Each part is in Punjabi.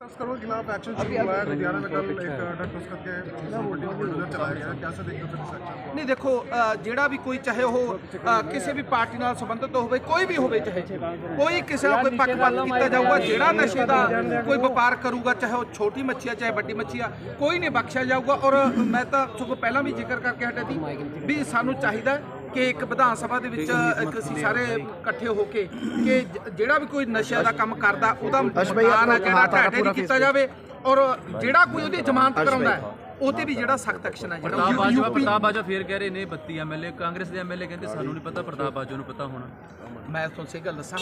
तस्करों के खिलाफ एक्शन शुरू हुआ है लुधियाना में कल एक ड्रग तस्कर के बोटिंग बुलडोजर चलाया गया कैसे देखते हो फिर इस एक्शन को ਨਹੀਂ ਦੇਖੋ ਅ, ਜਿਹੜਾ ਵੀ ਕੋਈ ਚਾਹੇ ਉਹ ਅ, ਕਿਸੇ ਵੀ ਪਾਰਟੀ ਨਾਲ ਸੰਬੰਧਿਤ ਹੋਵੇ ਕੋਈ ਵੀ ਹੋਵੇ ਚਾਹੇ ਕੋਈ ਕਿਸੇ ਨਾਲ ਕੋਈ ਪੱਖਪਾਤ ਕੀਤਾ ਜਾਊਗਾ ਜਿਹੜਾ ਨਸ਼ੇ ਦਾ ਕੋਈ ਵਪਾਰ ਕਰੂਗਾ ਚਾਹੇ ਉਹ ਛੋਟੀ ਮੱਛੀ ਆ ਚਾਹੇ ਵੱਡੀ ਮੱਛੀ ਆ ਕੋਈ ਨਹੀਂ ਬਖਸ਼ਿਆ ਜਾਊਗਾ ਔਰ ਮੈਂ ਤਾਂ ਸਗੋਂ ਪਹਿਲਾਂ ਵੀ ਜ਼ਿਕਰ ਕਰਕੇ ਹਟਿਆ ਸੀ ਵੀ ਸਾਨੂੰ ਚਾਹੀਦਾ ਹੈ ਕਿ ਇੱਕ ਵਿਧਾਨ ਸਭਾ ਦੇ ਵਿੱਚ ਇੱਕ ਅਸੀਂ ਸਾਰੇ ਇਕੱਠੇ ਹੋ ਕੇ ਕਿ ਜਿਹੜਾ ਵੀ ਕੋਈ ਨਸ਼ੇ ਦਾ ਕੰਮ ਕਰਦਾ ਉਹਦਾ ਆ ਜਿਹੜਾ ਢਾਟੇ ਨਹੀਂ ਕੀਤਾ ਜਾਵੇ। ਔਰ ਜਿਹੜਾ ਕੋਈ ਉਹਦੀ ਜ਼ਮਾਨਤ ਕਰਾਉਂਦਾ ਹੈ ਉਹ ਤੇ ਵੀ ਜਿਹੜਾ ਸਖਤ ਐਕਸ਼ਨ ਹੈ ਪ੍ਰਤਾਪ ਜਿਹੜਾ ਬਾਜਵਾ ਯੂਪੀ ਪ੍ਰਤਾਪ ਬਾਜਵਾ ਫੇਰ ਕਹਿ ਰਹੇ ਨੇ 32 ਐਮਐਲਏ ਕਾਂਗਰਸ ਦੇ ਐਮਐਲਏ ਕਹਿੰਦੇ ਸਾਨੂੰ ਨਹੀਂ ਪਤਾ ਪ੍ਰਤਾਪ ਬਾਜਵਾ ਨੂੰ ਪਤਾ ਹੋਣਾ। ਮੈਂ ਤੁਹਾਨੂੰ ਸਹੀ ਗੱਲ ਦੱਸਾਂ।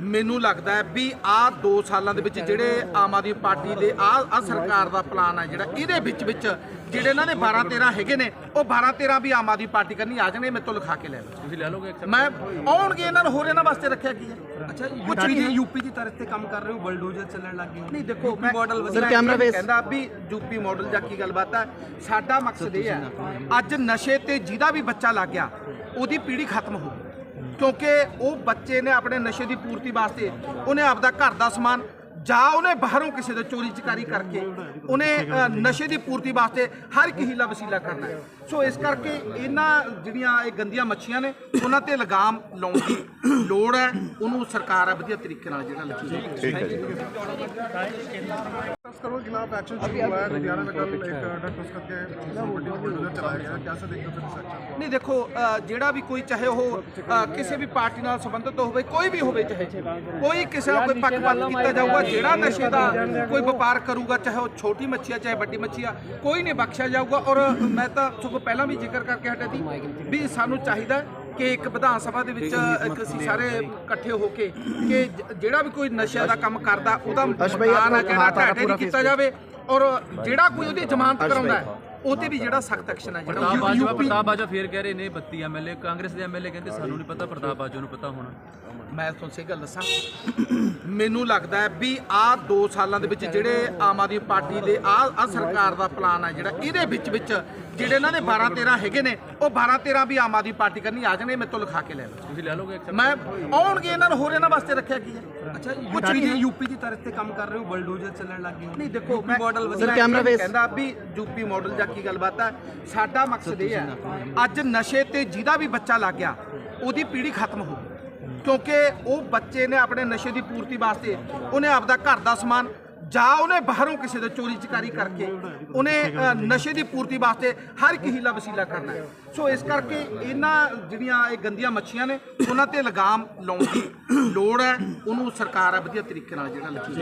ਮੈਨੂੰ ਲੱਗਦਾ ਹੈ ਵੀ ਆਹ 2 ਸਾਲਾਂ ਦੇ ਵਿੱਚ ਜਿਹੜੇ ਆਮ ਆਦਮੀ ਪਾਰਟੀ ਦੇ ਆਹ ਸਰਕਾਰ ਦਾ ਪਲਾਨ ਹੈ ਜਿਹੜਾ ਇਹਦੇ ਵਿੱਚ ਵਿੱਚ ਜਿਹੜੇ ਇਹਨਾਂ ਦੇ 12 13 ਹੈਗੇ ਨੇ ਉਹ 12 13 ਵੀ ਆਮ ਆਦਮੀ ਪਾਰਟੀ ਕਰਨੀ ਆ ਜਾਣੇ ਮੇਰੇ ਤੋਂ ਲਿਖਾ ਕੇ ਲੈ ਲਓ। ਤੁਸੀਂ ਲੈ ਲਓਗੇ? ਮੈਂ ਆਉਣਗੇ ਇਹਨਾਂ ਨੂੰ ਹੋਰ ਇਹਨਾਂ ਵਾਸਤੇ ਰੱਖਿਆ ਕੀ ਹੈ? ਅੱਛਾ ਕੁਛ ਵੀ ਨਹੀਂ। ਯੂਪੀ ਦੀ ਤਰਫ ਤੇ ਕੰਮ ਕਰ ਰਹੇ ਹੋ ਬਲਡੋਜ਼ਰ ਚੱਲਣ ਲੱਗ ਗਏ। ਨਹੀਂ ਦੇਖੋ ਮੈਂ ਮਾਡਲ ਵਧੀਆ ਕੈਮਰਾ ਫੇਸ ਕਹਿੰਦਾ ਵੀ ਯੂਪੀ ਮਾਡਲ ਜਾਂ ਕੀ ਗੱਲਬਾਤ ਹੈ ਸਾਡਾ ਮਕਸਦ ਇਹ ਹੈ ਅੱਜ ਨਸ਼ੇ ਤੇ ਜਿਹਦਾ ਵੀ ਬੱਚਾ ਲੱਗ ਗਿਆ ਉਹਦੀ ਪੀੜ੍ਹੀ ਖਤਮ ਹੋ ਗਈ। ਕਿਉਂਕਿ ਉਹ ਬੱਚੇ ਨੇ ਆਪਣੇ ਨਸ਼ੇ ਦੀ ਪੂਰਤੀ ਵਾਸਤੇ ਉਹਨੇ ਆਪਦਾ ਘਰ ਦਾ ਸਮਾਨ ਜਾਂ ਉਹਨੇ ਬਾਹਰੋਂ ਕਿਸੇ ਦੇ ਚੋਰੀ ਚਕਾਰੀ ਕਰਕੇ ਉਹਨੇ ਨਸ਼ੇ ਦੀ ਪੂਰਤੀ ਵਾਸਤੇ ਹਰ ਇੱਕ ਹੀਲਾ ਵਸੀਲਾ ਕਰਨਾ ਹੈ। ਸੋ ਇਸ ਕਰਕੇ ਇਹਨਾਂ ਜਿਹੜੀਆਂ ਇਹ ਗੰਦੀਆਂ ਮੱਛੀਆਂ ਨੇ, ਉਹਨਾਂ ਤੇ ਲਗਾਮ ਲਾਉਣ ਦੀ ਲੋੜ ਹੈ। ਉਹਨੂੰ ਸਰਕਾਰ ਆ ਵਧੀਆ ਤਰੀਕੇ ਨਾਲ ਜਿਹੜਾ ਲੱਗੀ तस्करों के खिलाफ एक्शन शुरू हुआ है लुधियाना में कल एक ड्रग तस्कर के बोटिंग बुलडोजर चलाया गया कैसे देखते हो फिर इस एक्शन को ਨਹੀਂ ਦੇਖੋ ਅ, ਜਿਹੜਾ ਵੀ ਕੋਈ ਚਾਹੇ ਉਹ ਅ, ਕਿਸੇ ਵੀ ਪਾਰਟੀ ਨਾਲ ਸੰਬੰਧਿਤ ਹੋਵੇ ਕੋਈ ਵੀ ਹੋਵੇ ਚਾਹੇ ਕੋਈ ਕਿਸੇ ਨਾਲ ਕੋਈ ਪੱਖਪਾਤ ਕੀਤਾ ਜਾਊਗਾ ਜਿਹੜਾ ਨਸ਼ੇ ਦਾ ਕੋਈ ਵਪਾਰ ਕਰੂਗਾ ਚਾਹੇ ਉਹ ਛੋਟੀ ਮੱਛੀ ਆ ਚਾਹੇ ਵੱਡੀ ਮੱਛੀ ਆ ਕੋਈ ਨਹੀਂ ਬਖਸ਼ਿਆ ਜਾਊਗਾ ਔਰ ਮੈਂ ਤਾਂ ਸਗੋਂ ਪਹਿਲਾਂ ਵੀ ਜ਼ਿਕਰ ਕਰਕੇ ਹਟਿਆ ਸੀ ਵੀ ਸਾਨੂੰ ਚਾਹੀਦਾ ਹੈ ਕਿ ਇੱਕ ਵਿਧਾਨ ਸਭਾ ਦੇ ਵਿੱਚ ਇੱਕ ਅਸੀਂ ਸਾਰੇ ਇਕੱਠੇ ਹੋ ਕੇ ਕਿ ਜ- ਜਿਹੜਾ ਵੀ ਕੋਈ ਨਸ਼ੇ ਦਾ ਕੰਮ ਕਰਦਾ ਉਹਦਾ ਮਕਾਨ ਆ ਜਿਹੜਾ ਢਾਟੇ ਨਹੀਂ ਕੀਤਾ ਜਾਵੇ ਔਰ ਜਿਹੜਾ ਕੋਈ ਉਹਦੀ ਜ਼ਮਾਨਤ ਕਰਾਉਂਦਾ ਹੈ ਉਹ ਤੇ ਵੀ ਜਿਹੜਾ ਸਖਤ ਐਕਸ਼ਨ ਹੈ ਪ੍ਰਤਾਪ ਜਿਹੜਾ ਬਾਜਵਾ ਯੂਪੀ ਪ੍ਰਤਾਪ ਬਾਜਵਾ ਫੇਰ ਕਹਿ ਰਹੇ ਨੇ 32 ਐਮਐਲਏ ਕਾਂਗਰਸ ਦੇ ਐਮਐਲਏ ਕਹਿੰਦੇ ਸਾਨੂੰ ਨਹੀਂ ਪਤਾ ਪ੍ਰਤਾਪ ਬਾਜਵਾ ਨੂੰ ਪਤਾ ਹੋਣਾ। ਮੈਂ ਤੁਹਾਨੂੰ ਸਹੀ ਗੱਲ ਦੱਸਾਂ। ਮੈਨੂੰ ਲੱਗਦਾ ਹੈ ਵੀ ਆਹ 2 ਸਾਲਾਂ ਦੇ ਵਿੱਚ ਜਿਹੜੇ ਆਮ ਆਦਮੀ ਪਾਰਟੀ ਦੇ ਆਹ ਆਹ ਸਰਕਾਰ ਦਾ ਪਲਾਨ ਹੈ ਜਿਹੜਾ ਇਹਦੇ ਵਿੱਚ ਵਿੱਚ ਜਿਹੜੇ ਇਹਨਾਂ ਦੇ 12 13 ਹੈਗੇ ਨੇ ਉਹ 12 13 ਵੀ ਆਮ ਆਦਮੀ ਪਾਰਟੀ ਕਰਨੀ ਆ ਜਾਣੇ ਮੇਰੇ ਤੋਂ ਲਿਖਾ ਕੇ ਲੈ ਲਓ। ਤੁਸੀਂ ਲੈ ਲਓਗੇ? ਮੈਂ ਆਉਣਗੇ ਇਹਨਾਂ ਨੂੰ ਹੋਰ ਇਹਨਾਂ ਵਾਸਤੇ ਰੱਖਿਆ ਕੀ ਹੈ? ਅੱਛਾ ਕੁਛ ਵੀ ਯੂਪੀ ਦੀ ਤਰਫ ਤੇ ਕੰਮ ਕਰ ਰਹੇ ਹੋ ਬਲਡੋਜ਼ਰ ਚੱਲਣ ਲੱਗ ਗਏ ਨਹੀਂ ਦੇਖੋ ਮੈਂ ਮਾਡਲ ਮੈਂ ਕੈਮਰਾ ਫੇਸ ਕਹਿੰਦਾ ਵੀ ਯੂਪੀ ਮਾਡਲ ਜਾਂ ਕੀ ਗੱਲਬਾਤ ਹੈ? ਸਾਡਾ ਮਕਸਦ ਇਹ ਹੈ, ਅੱਜ ਨਸ਼ੇ ਤੇ ਜਿਹਦਾ ਵੀ ਬੱਚਾ ਲੱਗ ਗਿਆ, ਉਹਦੀ ਪੀੜ੍ਹੀ ਖਤਮ ਹੋ ਕਿਉਂਕਿ ਉਹ ਬੱਚੇ ਨੇ ਆਪਣੇ ਨਸ਼ੇ ਦੀ ਪੂਰਤੀ ਵਾਸਤੇ ਉਹਨੇ ਆਪਦਾ ਘਰ ਦਾ ਸਮਾਨ ਜਾਂ ਉਹਨੇ ਬਾਹਰੋਂ ਕਿਸੇ ਦੇ ਚੋਰੀ ਚਕਾਰੀ ਕਰਕੇ ਉਹਨੇ ਨਸ਼ੇ ਦੀ ਪੂਰਤੀ ਵਾਸਤੇ ਹਰ ਇੱਕ ਹੀਲਾ ਵਸੀਲਾ ਕਰਨਾ ਸੋ ਇਸ ਕਰਕੇ ਇਹਨਾਂ ਜਿਹੜੀਆਂ ਇਹ ਗੰਦੀਆਂ ਮੱਛੀਆਂ ਨੇ, ਉਹਨਾਂ ਤੇ ਲਗਾਮ ਲਾਉਣ ਦੀ ਲੋੜ ਹੈ। ਉਹਨੂੰ ਸਰਕਾਰ ਆ ਵਧੀਆ ਤਰੀਕੇ ਨਾਲ ਜਿਹੜਾ ਲੱਗੀ